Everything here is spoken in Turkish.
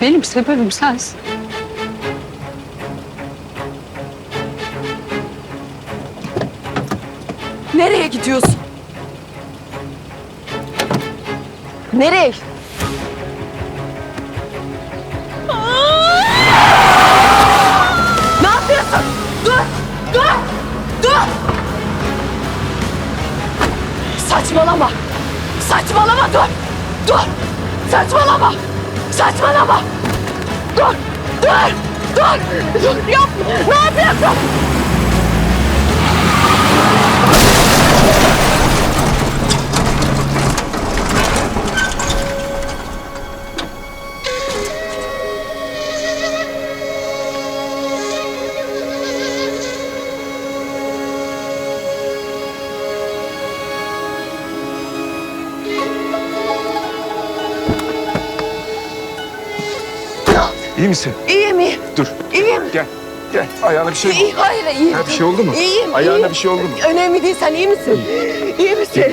Benim sebebim sensin. Nereye gidiyorsun? Nereye? Ne yapıyorsun? Dur! Dur! Dur! Saçmalama! Saçmalama dur! Dur! Saçmalama! Saçmalama! Dur! Dur! Dur! Yapma! Ne İyi misin? İyiyim iyiyim. Dur. İyiyim. Gel. Gel. Ayağına bir şey mi İyi, oldu? hayır iyiyim. Ha, bir şey oldu mu? İyiyim. Ayağına iyiyim. bir şey oldu mu? Önemli değil. Sen iyi misin? İyi, misin?